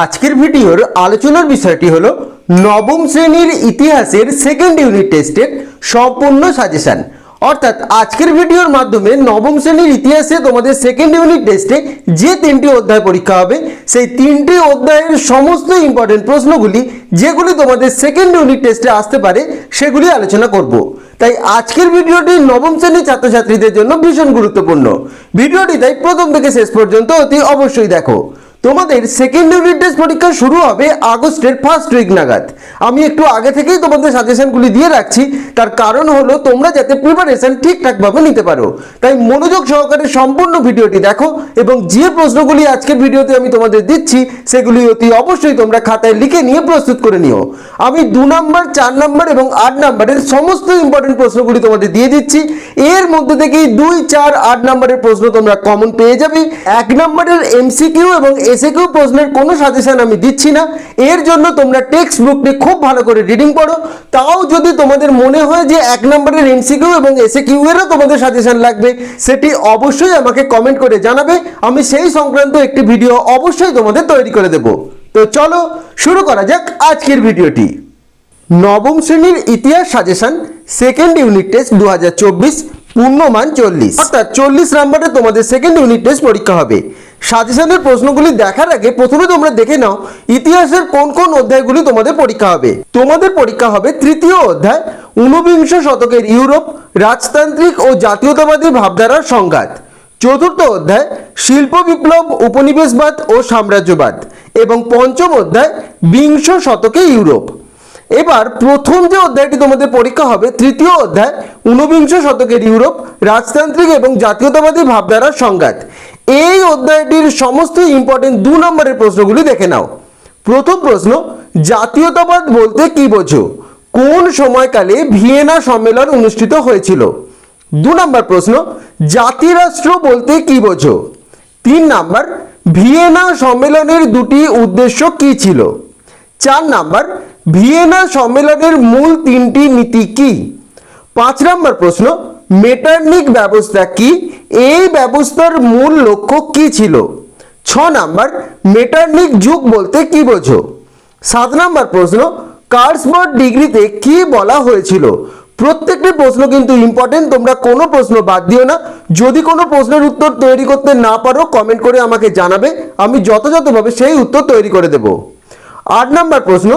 আজকের ভিডিওর আলোচনার বিষয়টি হলো নবম শ্রেণির ইতিহাসের সেকেন্ড ইউনিট টেস্টের সম্পূর্ণ সাজেশন অর্থাৎ আজকের ভিডিওর মাধ্যমে নবম শ্রেণির ইতিহাসে তোমাদের সেকেন্ড ইউনিট টেস্টে যে তিনটি অধ্যায় পরীক্ষা হবে, সেই তিনটি অধ্যায়ের সমস্ত ইম্পর্টেন্ট প্রশ্নগুলি, যেগুলি তোমাদের সেকেন্ড ইউনিট টেস্টে আসতে পারে, সেগুলি আলোচনা করব। তাই আজকের ভিডিওটি নবম শ্রেণির ছাত্রছাত্রীদের জন্য ভীষণ গুরুত্বপূর্ণ। ভিডিওটি তাই প্রথম থেকে শেষ পর্যন্ত অতি অবশ্যই দেখো। তোমাদের সেকেন্ড ইউনিট টেস্ট পরীক্ষা শুরু হবে আগস্টের ফার্স্ট উইক নাগাদ। আমি একটু আগে থেকেই তোমাদের সাজেশনগুলি দিয়ে রাখছি। তার কারণ হলো, তোমরা যাতে প্রিপারেশন ঠিকঠাকভাবে নিতে পারো। তাই মনোযোগ সহকারে সম্পূর্ণ ভিডিওটি দেখো এবং যে প্রশ্নগুলি আজকের ভিডিওতে আমি তোমাদের দিচ্ছি, সেগুলি অতি অবশ্যই তোমরা খাতায় লিখে নিয়ে প্রস্তুত করে নিও। আমি দু নম্বর, চার নম্বর এবং আট নম্বরের সমস্ত ইম্পর্টেন্ট প্রশ্নগুলি তোমাদের দিয়ে দিচ্ছি। এর মধ্যে থেকেই দুই, চার, আট নম্বরের প্রশ্ন তোমরা কমন পেয়ে যাবে। এক নম্বরের এমসিকিউ এবং এসএকিউ প্রশ্নের কোনো সাজেশন আমি দিচ্ছি না। এর জন্য তোমরা টেক্সট বুকটি খুব ভালো করে রিডিং পড়ো। তাও যদি তোমাদের মনে হয় যে এক নম্বরের এমসিকিউ এবং এসএকিউ এরও তোমাদের সাজেশন লাগবে, সেটি অবশ্যই আমাকে কমেন্ট করে জানাবে। আমি সেই সংক্রান্ত একটি ভিডিও অবশ্যই তোমাদের তৈরি করে দেব। তো চলো শুরু করা যাক আজকের ভিডিওটি নবম শ্রেণির ইতিহাস সাজেশন সেকেন্ড ইউনিট টেস্ট দু হাজার চব্বিশ, পূর্ণমান চল্লিশ। অর্থাৎ চল্লিশ নাম্বারে তোমাদের সেকেন্ড ইউনিট টেস্ট পরীক্ষা হবে। সাজেশনের প্রশ্নগুলি দেখার আগে প্রথমে তোমরা দেখে নাও, ইতিহাসের কোন কোন অধ্যায়গুলি তোমাদের পরীক্ষা হবে। তোমাদের পরীক্ষা হবে তৃতীয় অধ্যায়, ঊনবিংশ শতকের ইউরোপ, রাজতান্ত্রিক ও জাতীয়তাবাদী ভাবধারার সংঘাত। চতুর্থ অধ্যায়, শিল্প বিপ্লব, উপনিবেশবাদ ও সাম্রাজ্যবাদ। এবং পঞ্চম অধ্যায়, বিংশ শতকে ইউরোপ। এবার প্রথম যে অধ্যায়টি তোমাদের পরীক্ষা হবে, তৃতীয় অধ্যায়, ঊনবিংশ শতকের ইউরোপ, রাজতান্ত্রিক এবং জাতীয়তাবাদী ভাবধারার সংঘাত। এই অধ্যায়টির সমস্ত ইম্পর্টেন্ট দু নম্বরের প্রশ্নগুলি দেখে নাও। প্রথম প্রশ্ন, জাতীয়তাবাদ বলতে কি বোঝো? কোন সময়কালে ভিয়েনা সম্মেলন অনুষ্ঠিত হয়েছিল? দু নম্বর প্রশ্ন, জাতিরাষ্ট্র বলতে কি বোঝো? তিন নাম্বার, ভিয়েনা সম্মেলনের দুটি উদ্দেশ্য কি ছিল? চার নাম্বার, ভিয়েনা সম্মেলনের মূল তিনটি নীতি কি? পাঁচ নম্বর প্রশ্ন মেটার্নিক ব্যবস্থা কি? এই ব্যবস্থার মূল লক্ষ্য কি ছিল? ছ নাম্বার, মেটার্নিক যুগ বলতে কি বোঝো? সাত নাম্বার প্রশ্ন কার্সবার্ড ডিগ্রিতে কি বলা হয়েছিল? প্রত্যেকটি প্রশ্ন কিন্তু ইম্পর্টেন্ট তোমরা কোনো প্রশ্ন বাদ দিও না। যদি কোনো প্রশ্নের উত্তর তৈরি করতে না পারো কমেন্ট করে আমাকে জানাবে। আমি যথাযথভাবে সেই উত্তর তৈরি করে দেব। আট নম্বর প্রশ্ন,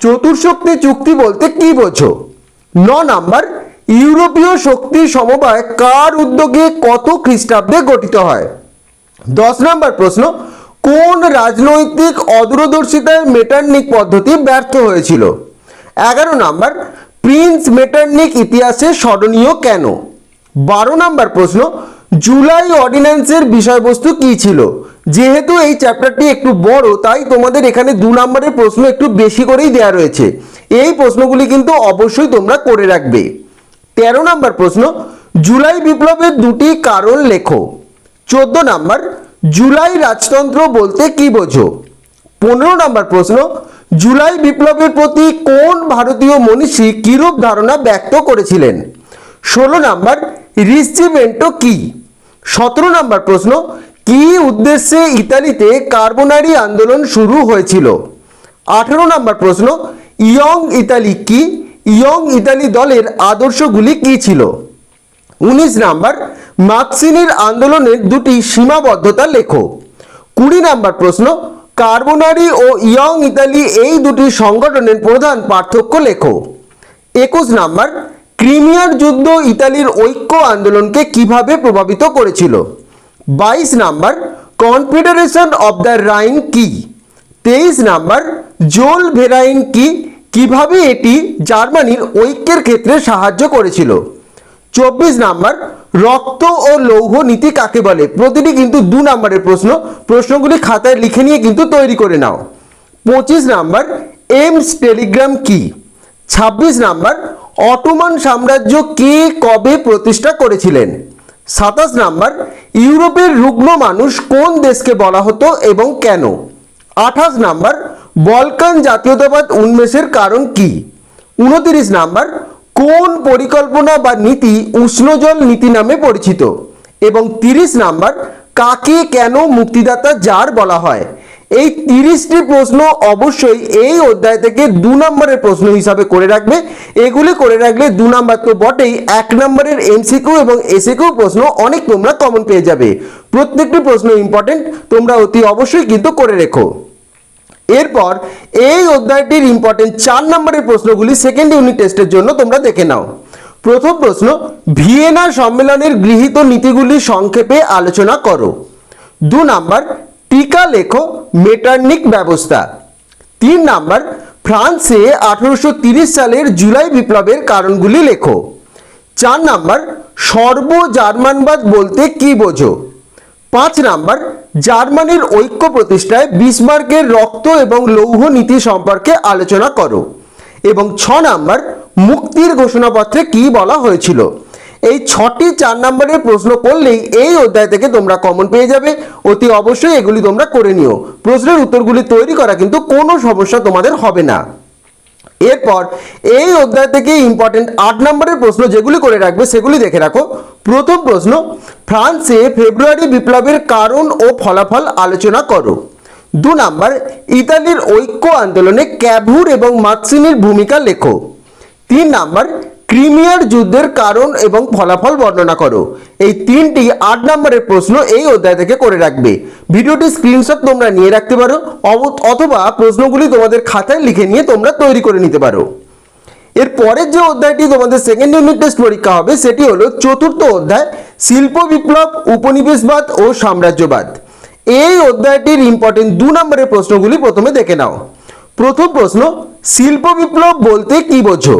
চতুর্শক্তি চুক্তি বলতে কি বোঝো? ন নাম্বার ইউরোপীয় শক্তি সমবায় কার উদ্যোগে কত খ্রিস্টাব্দে গঠিত হয়? দশ নম্বর প্রশ্ন, কোন রাজনৈতিক অদূরদর্শিতায় মেটার্নিক পদ্ধতি ব্যর্থ হয়েছিল? এগারো নাম্বার, প্রিন্স মেটার্নিক ইতিহাসে স্মরণীয় কেন? বারো নম্বর প্রশ্ন, জুলাই অর্ডিন্যান্সের বিষয়বস্তু কি ছিল? যেহেতু এই চ্যাপ্টারটি একটু বড়, তাই তোমাদের এখানে দু নম্বরের প্রশ্ন একটু বেশি করেই দেওয়া রয়েছে। এই প্রশ্নগুলি কিন্তু অবশ্যই তোমরা করে রাখবে। তেরো নম্বর প্রশ্ন, জুলাই বিপ্লবের দুটি কারণ লেখো। চোদ্দ নাম্বার, জুলাই রাজতন্ত্র বলতে কি বোঝো? পনেরো নম্বর প্রশ্ন, জুলাই বিপ্লবের প্রতি কোন ভারতীয় মনীষী কিরূপ ধারণা ব্যক্ত করেছিলেন? ষোলো নাম্বার, রিসিমেন্টো কি? সতেরো নম্বর প্রশ্ন, কি উদ্দেশ্যে ইতালিতে কার্বোনারি আন্দোলন শুরু হয়েছিল? আঠেরো নম্বর প্রশ্ন, ইয়ং ইতালি কি? ইয়ং ইতালি দলের আদর্শগুলি কি ছিল? উনিশ নাম্বার, মার্কসিনির আন্দোলনের দুটি সীমাবদ্ধতা লেখো। কুড়ি নাম্বার প্রশ্ন, কার্বোনারি ও ইয়ং ইতালি এই দুটি সংগঠনের প্রধান পার্থক্য লেখো। একুশ নাম্বার, ক্রিমিয়ার যুদ্ধ ইতালির ঐক্য আন্দোলনকে কীভাবে প্রভাবিত করেছিল? বাইশ number, confederation of the Rhine কি? তেইশ নাম্বার, জোল ভেরাইন কি? কীভাবে এটি জার্মানির ঐক্যের ক্ষেত্রে সাহায্য করেছিল? চব্বিশ নাম্বার, রক্ত ও লৌহ নীতি কাকে বলে? প্রতিটি কিন্তু দু নাম্বারের প্রশ্ন। প্রশ্নগুলি খাতায় লিখে নিয়ে কিন্তু তৈরি করে নাও। পঁচিশ নাম্বার এমস টেলিগ্রাম কি? ছাব্বিশ নাম্বার, অটোমান সাম্রাজ্য কে কবে প্রতিষ্ঠা করেছিলেন? সাতাশ নাম্বার, ইউরোপের রুগ্ন মানুষ কোন দেশকে বলা হতো এবং কেন? আঠাশ নাম্বার বলকান জাতীয়তাবাদ উন্মেষের কারণ কি? উনতিরিশ নাম্বার, কোন পরিকল্পনা বা নীতি উষ্ণজল নীতি নামে পরিচিত? এবং তিরিশ নাম্বার, কাকে কেন মুক্তিদাতা যার বলা হয়? এই তিরিশটি প্রশ্ন অবশ্যই এই অধ্যায় থেকে দু নম্বরের প্রশ্ন হিসাবে করে রাখবে। এগুলি করে রাখলে দু নম্বর তো বটেই, এক নম্বরের এমসিকিউ এবং এসিকিউ প্রশ্ন অনেক তোমরা কমন পেয়ে যাবে। প্রত্যেকটি প্রশ্ন ইম্পর্টেন্ট তোমরা অতি অবশ্যই কিন্তু করে রেখো। এরপর এই অধ্যায়টির ইম্পর্টেন্ট চার নম্বরের প্রশ্নগুলি সেকেন্ড ইউনিট টেস্টের জন্য তোমরা দেখে নাও। প্রথম প্রশ্ন, ভিয়েনা সম্মেলনের গৃহীত নীতিগুলি সংক্ষেপে আলোচনা করো। দু নাম্বার, টিকা লেখো মেটার্নিক ব্যবস্থা। তিন নাম্বার, ফ্রান্সে আঠারোশো সালের জুলাই বিপ্লবের কারণগুলি লেখো। চার নাম্বার সর্ব জার্মানবাদ বলতে কি বোঝো? পাঁচ নাম্বার জার্মানির ঐক্য প্রতিষ্ঠায় বিসমার্কের রক্ত এবং লৌহ নীতি সম্পর্কে আলোচনা করো এবং ছ নাম্বার, মুক্তির ঘোষণাপত্রে কি বলা হয়েছিল? এই ছটি চার নম্বরের প্রশ্ন করলেই এই অধ্যায় থেকে তোমরা কমন পেয়ে যাবে। অতি অবশ্যই এগুলি তোমরা করে নিও। প্রশ্নের উত্তরগুলি তৈরি করা কিন্তু কোনো সমস্যা তোমাদের হবে না। এরপর এই অধ্যায় থেকে ইম্পর্টেন্ট আট নম্বরের প্রশ্ন যেগুলি করে রাখবে সেগুলি দেখে রাখো। প্রথম প্রশ্ন, ফ্রান্সে ফেব্রুয়ারি বিপ্লবের কারণ ও ফলাফল আলোচনা করো। দু নাম্বার, ইতালির ঐক্য আন্দোলনে ক্যাভুর এবং মার্কসিনির ভূমিকা লেখো। তিন নাম্বার ক্রিমিয়ার যুদ্ধের কারণ এবং ফলাফল বর্ণনা করো। এই তিনটি আট নম্বরের প্রশ্ন এই অধ্যায় থেকে করে রাখবে। ভিডিওটি স্ক্রিনশট তোমরা নিয়ে রাখতে পারো অথবা প্রশ্নগুলি তোমাদের খাতায় লিখে নিয়ে তোমরা তৈরি করে নিতে পারো। এর পরের যে অধ্যায়টি তোমাদের সেকেন্ড ইউনিট টেস্ট পরীক্ষা হবে, সেটি হলো চতুর্থ অধ্যায়, শিল্প বিপ্লব, উপনিবেশবাদ ও সাম্রাজ্যবাদ। এই অধ্যায়টির ইম্পর্টেন্ট দু নম্বরের প্রশ্নগুলি প্রথমে দেখে নাও। প্রথম প্রশ্ন, শিল্প বিপ্লব বলতে কি বোঝো?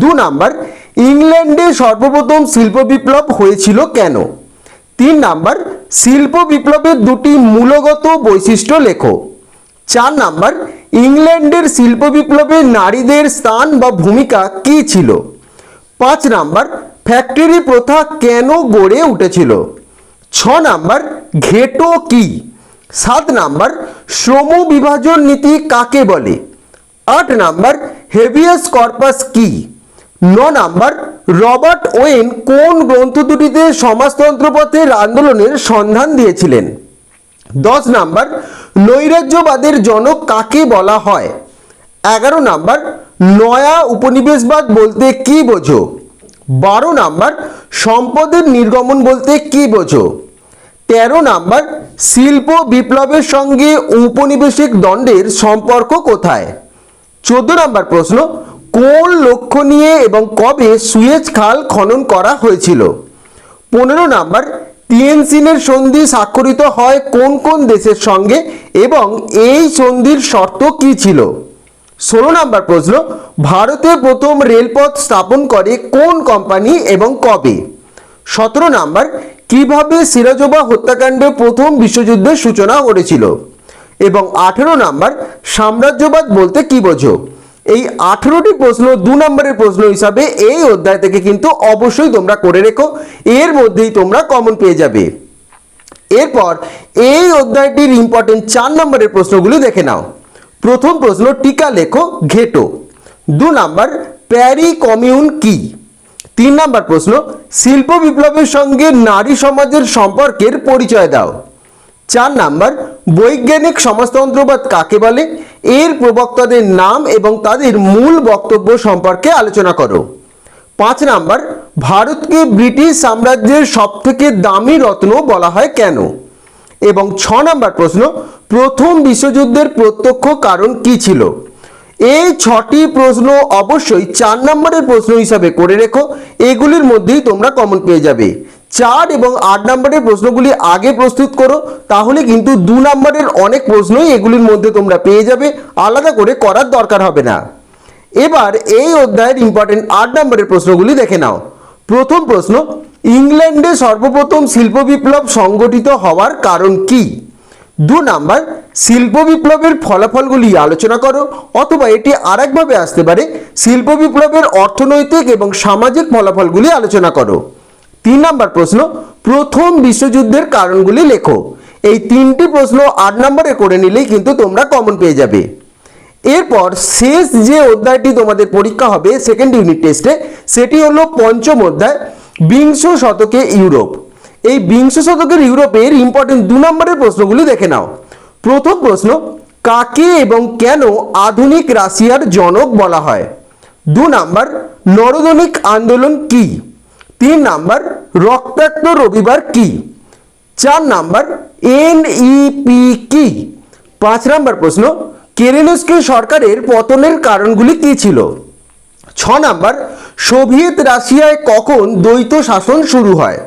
দু নাম্বার, ইংল্যান্ডে সর্বপ্রথম শিল্প বিপ্লব হয়েছিল কেন? তিন নাম্বার, শিল্প বিপ্লবের দুটি মূলগত বৈশিষ্ট্য লেখো। চার নাম্বার, ইংল্যান্ডের শিল্প বিপ্লবে নারীদের স্থান বা ভূমিকা কী ছিল? পাঁচ নাম্বার, ফ্যাক্টরি প্রথা কেন গড়ে উঠেছিল? ছ নাম্বার, ঘেটো কি? সাত নাম্বার, শ্রম বিভাজন নীতি কাকে বলে? আট নাম্বার, হেভিয়াস কর্পাস কি? ন নাম্বার, রবার্ট ওয়েন কোন গ্রন্থ দুটিতে সমাজতন্ত্র পথের আন্দোলনের সন্ধান দিয়েছিলেন? দশ নাম্বার, নৈরাজ্যবাদের জনক কাকে বলা হয়? এগারো নাম্বার, নয়া উপনিবেশবাদ বলতে কি বোঝো? বারো নাম্বার, সম্পদের নির্গমন বলতে কি বোঝো? তেরো নাম্বার, শিল্প বিপ্লবের সঙ্গে ঔপনিবেশিক দণ্ডের সম্পর্ক কোথায়? চোদ্দ নাম্বার প্রশ্ন কোন লক্ষ্য নিয়ে এবং কবে সুয়েজ খাল খনন করা হয়েছিল? পনেরো নাম্বার টিএনসিনের সন্ধি স্বাক্ষরিত হয় কোন কোন দেশের সঙ্গে এবং এই সন্ধির শর্ত কি ছিল? ষোলো নাম্বার প্রশ্ন, ভারতে প্রথম রেলপথ স্থাপন করে কোন কোম্পানি এবং কবে? সতেরো নাম্বার, কীভাবে সিরাজোবা হত্যাকাণ্ডে প্রথম বিশ্বযুদ্ধের সূচনা করেছিল? এবং আঠেরো নাম্বার, সাম্রাজ্যবাদ বলতে কি বোঝো? এই আঠেরোটি প্রশ্ন দু নম্বরের প্রশ্ন হিসাবে এই অধ্যায় থেকে কিন্তু অবশ্যই তোমরা করে রেখো। এর মধ্যেই তোমরা কমন পেয়ে যাবে। এরপর এই অধ্যায়টির ইম্পর্টেন্ট চার নম্বরের প্রশ্নগুলি দেখে নাও। প্রথম প্রশ্ন, টিকা লেখো, ঘেটো। দু নম্বর, প্যারি কমিউন কি? তিন নম্বর প্রশ্ন, শিল্প বিপ্লবের সঙ্গে নারী সমাজের সম্পর্কের পরিচয় দাও। চার নাম্বার, বৈজ্ঞানিক সমাজতন্ত্রবাদ কাকে বলে? এর প্রবক্তাদের নাম এবং তাদের মূল বক্তব্য সম্পর্কে আলোচনা করো। পাঁচ নাম্বার, ভারতকে ব্রিটিশ সাম্রাজ্যের সবথেকে দামি রত্ন বলা হয় কেন? এবং ছ নাম্বার প্রশ্ন, প্রথম বিশ্বযুদ্ধের প্রত্যক্ষ কারণ কি ছিল? এই ছটি প্রশ্ন অবশ্যই চার নম্বরের প্রশ্ন হিসাবে করে রেখো। এগুলির মধ্যেই তোমরা কমন পেয়ে যাবে। চার এবং আট নম্বরের প্রশ্নগুলি আগে প্রস্তুত করো, তাহলে কিন্তু দু নম্বরের অনেক প্রশ্নই এগুলির মধ্যে তোমরা পেয়ে যাবে, আলাদা করে করার দরকার হবে না। এবার এই অধ্যায়ের ইম্পর্টেন্ট আট নম্বরের প্রশ্নগুলি দেখে নাও। প্রথম প্রশ্ন, ইংল্যান্ডে সর্বপ্রথম শিল্প বিপ্লব সংগঠিত হওয়ার কারণ কি? দু নাম্বার, শিল্প বিপ্লবের ফলাফলগুলি আলোচনা করো, অথবা এটি আরেকভাবে আসতে পারে, শিল্প বিপ্লবের অর্থনৈতিক এবং সামাজিক ফলাফলগুলি আলোচনা করো। তিন নাম্বার প্রশ্ন, প্রথম বিশ্বযুদ্ধের কারণগুলি লেখো। এই তিনটি প্রশ্ন আট নম্বরে করে নিলেই কিন্তু তোমরা কমন পেয়ে যাবে। এরপর শেষ যে অধ্যায়টি তোমাদের পরীক্ষা হবে সেকেন্ড ইউনিট টেস্টে সেটি হলো পঞ্চম অধ্যায়, বিংশ শতকে ইউরোপ। এই বিংশ শতকের ইউরোপের ইম্পর্টেন্ট দু নম্বরের প্রশ্নগুলি দেখে নাও। প্রথম প্রশ্ন, কাকে এবং কেন আধুনিক রাশিয়ার জনক বলা হয়? দু নাম্বার, নরদনিক আন্দোলন কি? তিন নাম্বার, রক্তাক্ত রবিবার কি? চার নাম্বার এনইপি কি? পাঁচ নাম্বার প্রশ্ন, কেরেনস্কি সরকারের পতনের কারণগুলি কি ছিল? ছ নাম্বার, সোভিয়েত রাশিয়ায় কখন দ্বৈত শাসন শুরু হয়?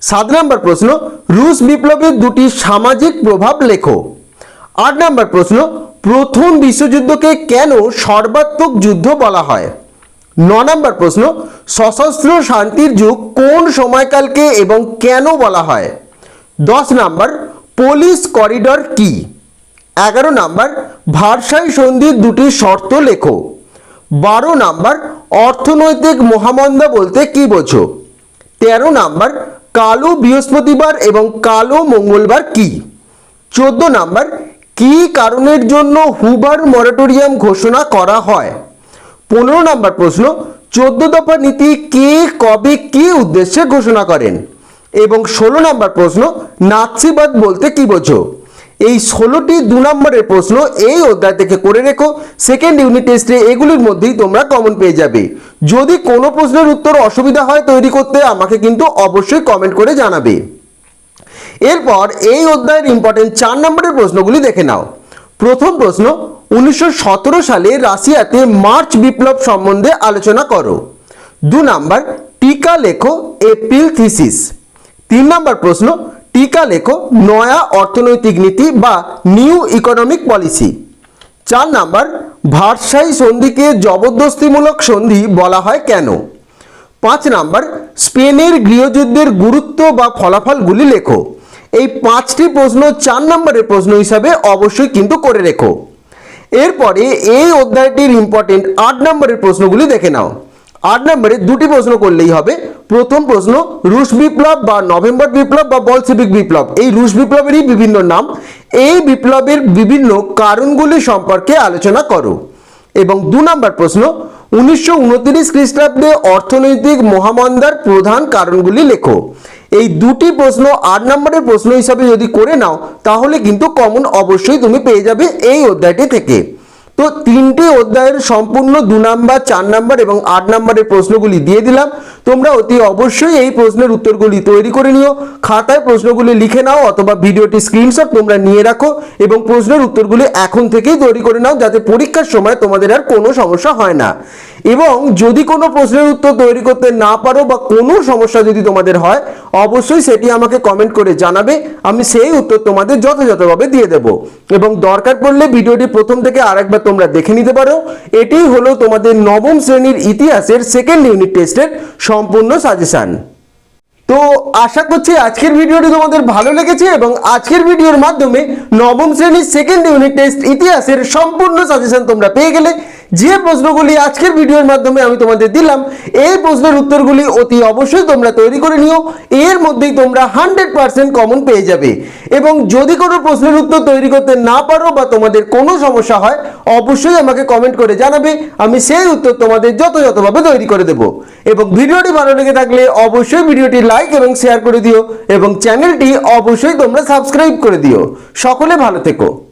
সাত নাম্বার প্রশ্ন, রুশ বিপ্লবের দুটি সামাজিক প্রভাব লেখো। আট নাম্বার প্রশ্ন, প্রথম বিশ্বযুদ্ধকে কেন সর্বাত্মক যুদ্ধ বলা হয়? ন নম্বর প্রশ্ন, সশস্ত্র শান্তির যুগ কোন সময়কালকে এবং কেন বলা হয়? দশ নাম্বার পুলিশ করিডর কি? এগারো নাম্বার, ভারসাই সন্ধির দুটি শর্ত লেখো। বারো নাম্বার, অর্থনৈতিক মহামন্দা বলতে কি বোঝো? তেরো নাম্বার, কালো বৃহস্পতিবার এবং কালো মঙ্গলবার কি? চোদ্দ নাম্বার, কি কারণের জন্য হুবার মরাটোরিয়াম ঘোষণা করা হয়? পনেরো নম্বর প্রশ্ন, চোদ্দ দফা নীতি কে, কবে, কি উদ্দেশ্যে ঘোষণা করেন? এবং ষোলো নম্বর প্রশ্ন, নাৎসিবাদ বলতে কি বোঝো? এই ষোলোটি দু নম্বরের প্রশ্ন এই অধ্যায় থেকে করে রেখো। সেকেন্ড ইউনিট টেস্টে এগুলির মধ্যেই তোমরা কমন পেয়ে যাবে। যদি কোনো প্রশ্নের উত্তর অসুবিধা হয় তৈরি করতে আমাকে কিন্তু অবশ্যই কমেন্ট করে জানাবে। এরপর এই অধ্যায়ের ইম্পর্টেন্ট চার নম্বরের প্রশ্নগুলি দেখে নাও। প্রথম প্রশ্ন উনিশশো সতেরো সালে রাশিয়াতে মার্চ বিপ্লব সম্বন্ধে আলোচনা করো। দু নাম্বার, টিকা লেখো, এপ্রিল থিসিস। তিন নম্বর প্রশ্ন, টিকা লেখো, নয়া অর্থনৈতিক নীতি বা নিউ ইকোনমিক পলিসি। চার নাম্বার, ভারসাই সন্ধিকে জবরদস্তিমূলক সন্ধি বলা হয় কেন? পাঁচ নাম্বার, স্পেনের গৃহযুদ্ধের গুরুত্ব বা ফলাফলগুলি লেখো। এই পাঁচটি প্রশ্ন চার নম্বরের প্রশ্ন হিসাবে অবশ্যই কিন্তু করে রেখো। এরপরে এই অধ্যায়টির ইম্পর্টেন্ট আট নম্বরের প্রশ্নগুলি দেখে নাও। আট নম্বরে দুটি প্রশ্ন করলেই হবে। প্রথম প্রশ্ন, রুশ বিপ্লব বা নভেম্বর বিপ্লব বা বলসেবিক বিপ্লব? এই রুশ বিপ্লবেরই বিভিন্ন নাম। এই বিপ্লবের বিভিন্ন কারণগুলি সম্পর্কে আলোচনা করো। এবং দু নম্বর প্রশ্ন, উনিশশো উনত্রিশ খ্রিস্টাব্দে অর্থনৈতিক মহামন্দার প্রধান কারণগুলি লেখো। এই দুটি প্রশ্ন আট নম্বরের প্রশ্ন হিসাবে যদি করে নাও, তাহলে কিন্তু কমন অবশ্যই তুমি পেয়ে যাবে এই অধ্যায়টি থেকে। তো তিনটি অধ্যায়ের সম্পূর্ণ দু নাম্বার, চার নাম্বার এবং আট নাম্বারের প্রশ্নগুলি দিয়ে দিলাম। তোমরা অতি অবশ্যই এই প্রশ্নের উত্তরগুলি তৈরি করে নিও। খাতায় প্রশ্নগুলি লিখে নাও অথবা ভিডিওটি স্ক্রিনশট তোমরা নিয়ে রাখো এবং প্রশ্নের উত্তরগুলি এখন থেকেই তৈরি করে নাও যাতে পরীক্ষার সময় তোমাদের আর কোনো সমস্যা হয় না। এবং যদি কোনো প্রশ্নের উত্তর তৈরি করতে না পারো বা কোনো সমস্যা যদি তোমাদের হয়, অবশ্যই সেটি আমাকে কমেন্ট করে জানাবে। আমি সেই উত্তর তোমাদের যথাযথভাবে দিয়ে দেব। এবং দরকার পড়লে ভিডিওটি প্রথম থেকে আরেকবার তোমরা দেখে নিতে পারো। এটি হলো তোমাদের নবম শ্রেণির ইতিহাসের সেকেন্ড ইউনিট টেস্টের সম্পূর্ণ সাজেশন তো আশা করছি আজকের ভিডিওটি তোমাদের ভালো লেগেছে এবং আজকের ভিডিওর মাধ্যমে নবম শ্রেণির সেকেন্ড ইউনিট টেস্ট ইতিহাসের সম্পূর্ণ সাজেশন তোমরা পেয়ে গেলে। যে প্রশ্নগুলি আজকের ভিডিওর মাধ্যমে আমি তোমাদের দিলাম, এই প্রশ্নের উত্তরগুলি অতি অবশ্যই তোমরা তৈরি করে নিও। এর মধ্যেই তোমরা হান্ড্রেড পার্সেন্ট কমন পেয়ে যাবে। এবং যদি কোনো প্রশ্নের উত্তর তৈরি করতে না পারো বা তোমাদের কোনো সমস্যা হয়, অবশ্যই আমাকে কমেন্ট করে জানাবে। আমি সেই উত্তর তোমাদের যথাযথভাবে তৈরি করে দেব। এবং ভিডিওটি ভালো লেগে থাকলে অবশ্যই ভিডিওটি লাইক এবং শেয়ার করে দিও এবং চ্যানেলটি অবশ্যই তোমরা সাবস্ক্রাইব করে দিও। সকলে ভালো থেকো।